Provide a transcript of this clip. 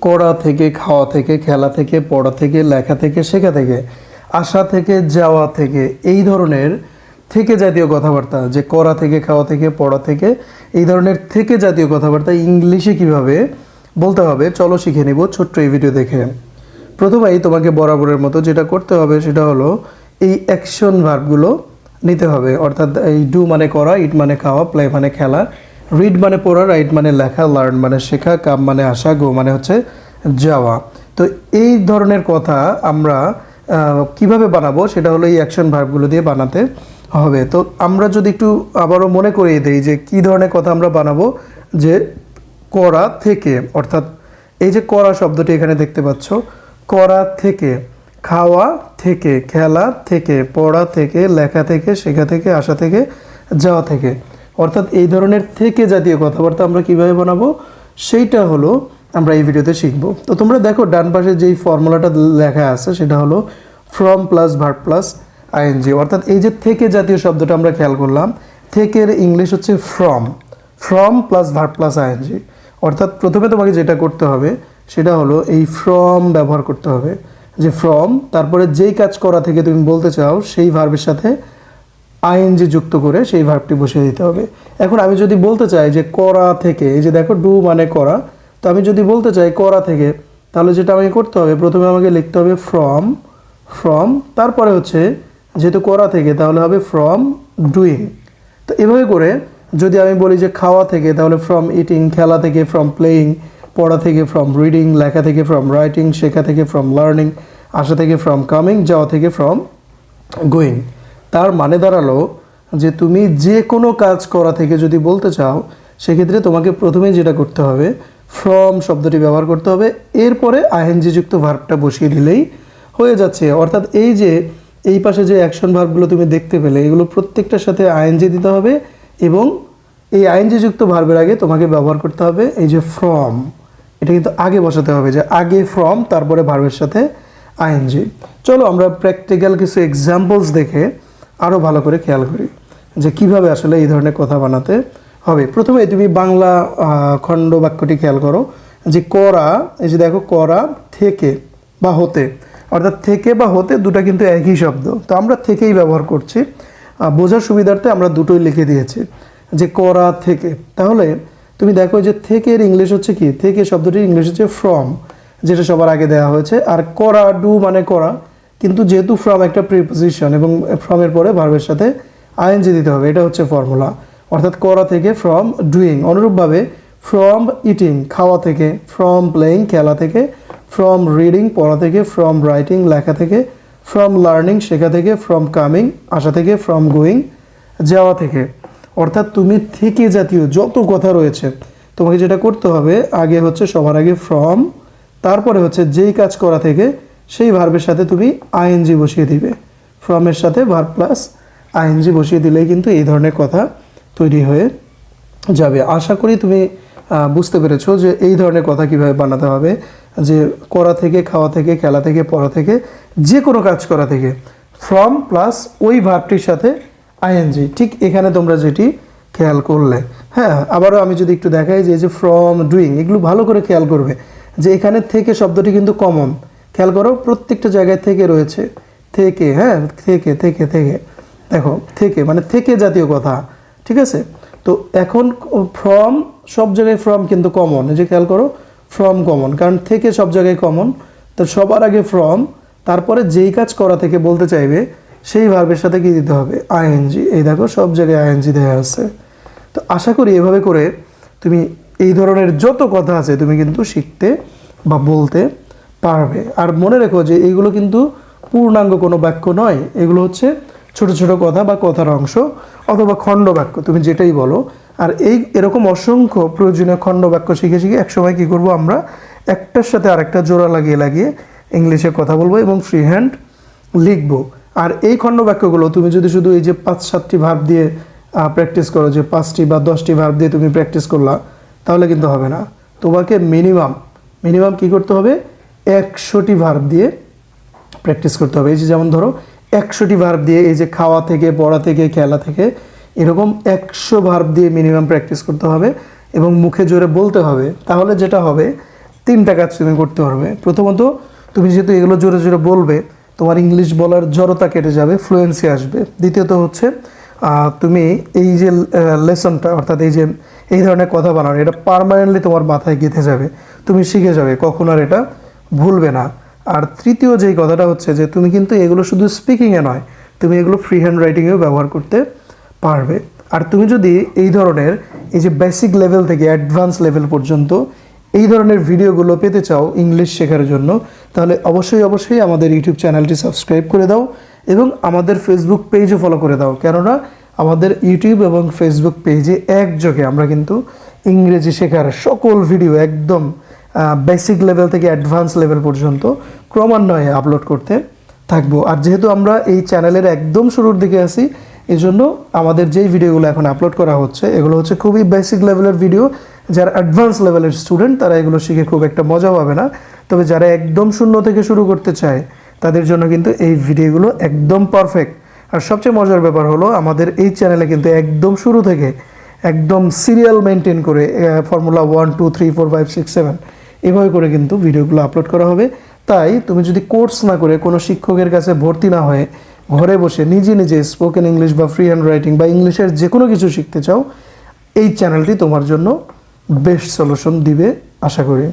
করা থেকে, খাওয়া থেকে, খেলা থেকে, পড়া থেকে, লেখা থেকে, শেখা থেকে, আসা থেকে, যাওয়া থেকে, এই ধরনের থেকে জাতীয় কথাবার্তা, যে করা থেকে, খাওয়া থেকে, পড়া থেকে, এই ধরনের থেকে জাতীয় কথাবার্তা ইংলিশে কীভাবে বলতে হবে, চলো শিখে নিব ছোট্ট এই ভিডিও দেখে। প্রথমেই তোমাকে বরাবরের মতো যেটা করতে হবে, সেটা হলো এই অ্যাকশন ভার্বগুলো নিতে হবে, অর্থাৎ এই ডু মানে করা ইট মানে খাওয়া প্লে মানে খেলা রিড মানে পড়া রাইট মানে লেখা লার্ন মানে শেখা, কাম মানে আসা গো মানে হচ্ছে যাওয়া। তো এই ধরনের কথা আমরা কীভাবে বানাবো সেটা হলো এই অ্যাকশন ভার্বগুলো দিয়ে বানাতে হবে। তো আমরা যদি একটু আবারও মনে করিয়ে দিই যে কী ধরনের কথা আমরা বানাবো, যে করা থেকে, অর্থাৎ এই যে করা শব্দটি এখানে দেখতে পাচ্ছ, করা থেকে, খাওয়া থেকে, খেলা থেকে, পড়া থেকে, লেখা থেকে, শেখা থেকে, আসা থেকে, যাওয়া থেকে। অর্থাৎ এই ধরনের থেকে জাতীয় কথাবার্তা আমরা কীভাবে বানাবো, সেইটা হলো আমরা এই ভিডিওতে শিখব। তো তোমরা দেখো, ডান পাশে যেই ফর্মুলাটা লেখা আছে, সেটা হলো from plus verb plus ING অর্থাৎ এই যে থেকে জাতীয় শব্দটা আমরা খেয়াল করলাম, থেকের ইংলিশ হচ্ছে from from plus verb plus ING অর্থাৎ প্রথমে তোমাকে যেটা করতে হবে, সেটা হলো এই ফ্রম ব্যবহার করতে হবে। যে ফ্রম তারপরে যেই কাজ করা থেকে তুমি বলতে চাও, সেই ভার্বের সাথে আইএনজি যুক্ত করে সেই ভার্বটি বসিয়ে দিতে হবে। এখন আমি যদি বলতে চাই যে করা থেকে, এই যে দেখো ডু মানে করা তো আমি যদি বলতে চাই করা থেকে, তাহলে যেটা আমাকে করতে হবে, প্রথমে আমাকে লিখতে হবে ফ্রম ফ্রম তারপরে হচ্ছে যেহেতু করা থেকে, তাহলে হবে ফ্রম ডুইং তো এভাবে করে যদি আমি বলি যে খাওয়া থেকে, তাহলে ফ্রম ইটিং খেলা থেকে ফ্রম প্লেয়িং পড়া থেকে ফ্রম রিডিং লেখা থেকে ফ্রম রাইটিং শেখা থেকে ফ্রম লার্নিং আসা থেকে ফ্রম কামিং যাওয়া থেকে ফ্রম গোয়িং তার মানে দাঁড়াল যে তুমি যে কোনো কাজ করা থেকে যদি বলতে চাও, সেক্ষেত্রে তোমাকে প্রথমেই যেটা করতে হবে ফ্রম শব্দটি ব্যবহার করতে হবে, এরপরে আইএনজি যুক্ত ভার্বটা বসিয়ে দিলেই হয়ে যাচ্ছে। অর্থাৎ এই যে, এই পাশে যে অ্যাকশন ভার্বগুলো তুমি দেখতে পেলে, এগুলো প্রত্যেকটার সাথে আইএনজি দিতে হবে এবং এই আইএনজি যুক্ত ভার্বের আগে তোমাকে ব্যবহার করতে হবে এই যে ফ্রম এটা কিন্তু আগে বসাতে হবে যে আগে ফ্রম তারপরে ভার্বের সাথে আইএনজি। চলো আমরা প্র্যাকটিক্যাল কিছু এক্সাম্পলস দেখে আরও ভালো করে খেয়াল করি যে কীভাবে আসলে এই ধরনের কথা বানাতে হবে। প্রথমে তুমি বাংলা খণ্ড বাক্যটি খেয়াল করো যে করা, এই যে দেখো করা, থেকে বা হতে। অর্থাৎ থেকে বা হতে দুটা কিন্তু একই শব্দ। তো আমরা থেকেই ব্যবহার করছি। বোঝার সুবিধার্থে আমরা দুটোই লিখে দিয়েছি যে করা, থেকে। তাহলে তুমি দেখো যে থেকের ইংলিশ হচ্ছে কি? থেকে শব্দটির ইংলিশ হচ্ছে ফ্রম যেটা সবার আগে দেওয়া হয়েছে। আর করা ডু মানে করা। কিন্তু যেহেতু ফ্রম একটা প্রিপোজিশন এবং ফ্রমের পরে ভার্বের সাথে আইএনজি দিতে হবে, এটা হচ্ছে ফর্মুলা অর্থাৎ করা থেকে ফ্রম ডুইং অনুরূপভাবে ফ্রম ইটিং খাওয়া থেকে ফ্রম প্লেয়িং খেলা থেকে ফ্রম রিডিং পড়া থেকে ফ্রম রাইটিং লেখা থেকে ফ্রম লার্নিং শেখা থেকে ফ্রম কামিং আসা থেকে ফ্রম গোয়িং যাওয়া থেকে। অর্থাৎ তুমি থেকে জাতীয় যত কথা রয়েছে, তোমাকে যেটা করতে হবে, আগে হচ্ছে সবার আগে ফ্রম তারপরে হচ্ছে যেই কাজ করা থেকে সেই ভার্বের সাথে তুমি আইএনজি বসিয়ে দিবে। ফ্রমের সাথে ভার্ব প্লাস আইএনজি বসিয়ে দিলেই কিন্তু এই ধরনের কথা তৈরি হয়ে যাবে। আশা করি তুমি বুঝতে পেরেছ যে এই ধরনের কথা কীভাবে বানাতে হবে, যে করা থেকে, খাওয়া থেকে, খেলা থেকে, পড়া থেকে, যে কোনো কাজ করা থেকে। ফ্রম প্লাস ওই ভার্বটির সাথে আইএনজি ঠিক এখানে তোমরা যেটি খেয়াল করলে। হ্যাঁ আবারও আমি যদি একটু দেখাই যে যে ফ্রম ডুইং এগুলো ভালো করে খেয়াল করবে যে এখানে থেকে শব্দটি কিন্তু কমন খেয়াল করো, প্রত্যেকটা জায়গায় থেকে রয়েছে। থেকে হ্যাঁ থেকে থেকে থেকে। দেখো, থেকে মানে থেকে জাতীয় কথা, ঠিক আছে? তো এখন ফ্রম সব জায়গায় ফ্রম কিন্তু কমন এই যে খেয়াল করো ফ্রম কমন কারণ থেকে সব জায়গায় কমন তো সবার আগে ফ্রম তারপরে যেই কাজ করা থেকে বলতে চাইবে, সেই ভার্বের সাথে কি দিতে হবে? আইএনজি এই দেখো, সব জায়গায় আইএনজি দেওয়া আছে। তো আশা করি এভাবে করে তুমি এই ধরনের যত কথা আছে, তুমি কিন্তু শিখতে বা বলতে পারবে। আর মনে রেখো যে এইগুলো কিন্তু পূর্ণাঙ্গ কোনো বাক্য নয়। এগুলো হচ্ছে ছোট ছোট কথা বা কথার অংশ অথবা খণ্ড বাক্য, তুমি যেটাই বলো। আর এই এরকম অসংখ্য প্রয়োজনীয় খণ্ড বাক্য শিখে শিখে একসময় কী করব আমরা? একটার সাথে আরেকটা জোড়া লাগিয়ে লাগিয়ে ইংলিশে কথা বলব এবং ফ্রি হ্যান্ড লিখব। আর এই খণ্ড বাক্যগুলো তুমি যদি শুধু এই যে পাঁচ, সাতটি ভাব দিয়ে প্র্যাকটিস করো যে পাঁচটি বা দশটি ভাব দিয়ে তুমি প্র্যাকটিস করলা, তাহলে কিন্তু হবে না। তোমাকে মিনিমাম মিনিমাম কি করতে হবে? একশোটি ভার্ব দিয়ে প্র্যাকটিস করতে হবে। এই যে যেমন ধরো, একশোটি ভার্ব দিয়ে এই যে খাওয়া থেকে, পড়া থেকে, খেলা থেকে, এরকম একশো ভার্ব দিয়ে মিনিমাম প্র্যাকটিস করতে হবে এবং মুখে জোরে বলতে হবে। তাহলে যেটা হবে, তিনটা কাজ তুমি করতে পারবে। প্রথমত, তুমি যেহেতু এগুলো জোরে জোরে বলবে, তোমার ইংলিশ বলার জড়তা কেটে যাবে ফ্লুয়েন্সি আসবে। দ্বিতীয়ত হচ্ছে তুমি এই যে লেসনটা অর্থাৎ এই যে, এই ধরনের কথা বানানো, এটা পারমানেন্টলি তোমার মাথায় গেঁথে যাবে। তুমি শিখে যাবে কখন আর এটা ভুলবে না। আর তৃতীয় যেই কথাটা হচ্ছে যে, তুমি কিন্তু এগুলো শুধু স্পিকিংয়ে নয়, তুমি এগুলো ফ্রি হ্যান্ড রাইটিংয়েও ব্যবহার করতে পারবে। আর তুমি যদি এই ধরনের এই যে বেসিক লেভেল থেকে অ্যাডভান্স লেভেল পর্যন্ত এই ধরনের ভিডিওগুলো পেতে চাও ইংলিশ শেখার জন্য, তাহলে অবশ্যই অবশ্যই আমাদের ইউটিউব চ্যানেলটি সাবস্ক্রাইব করে দাও এবং আমাদের ফেসবুক পেজও ফলো করে দাও। কেননা আমাদের ইউটিউব এবং ফেসবুক পেজে একযোগে আমরা কিন্তু ইংরেজি শেখার সকল ভিডিও একদম বেসিক লেভেল থেকে অ্যাডভান্স লেভেল পর্যন্ত ক্রমান্বয়ে আপলোড করতে থাকব। আর যেহেতু আমরা এই চ্যানেলের একদম শুরুর দিকে আছি এই জন্য আমাদের যেই ভিডিওগুলো এখন আপলোড করা হচ্ছে, এগুলো হচ্ছে খুবই বেসিক লেভেলের ভিডিও যারা অ্যাডভান্স লেভেলের স্টুডেন্ট তারা এগুলো শিখে খুব একটা মজা পাবে না। তবে যারা একদম শূন্য থেকে শুরু করতে চায়, তাদের জন্য কিন্তু এই ভিডিওগুলো একদম পারফেক্ট আর সবচেয়ে মজার ব্যাপার হলো, আমাদের এই চ্যানেলে কিন্তু একদম শুরু থেকে একদম সিরিয়াল মেনটেন করে formula one two three four five six seven এভাবে করে কিন্তু ভিডিওগুলো আপলোড করা হবে। তাই তুমি যদি কোর্স না করে কোনো শিক্ষকের কাছে ভর্তি না হয়ে ঘরে বসে নিজে নিজে স্পোকেন ইংলিশ বা ফ্রি হ্যান্ড রাইটিং বা ইংলিশের যে কোনো কিছু শিখতে চাও, এই চ্যানেলটি তোমার জন্য বেস্ট সলিউশন দিবে, আশা করি।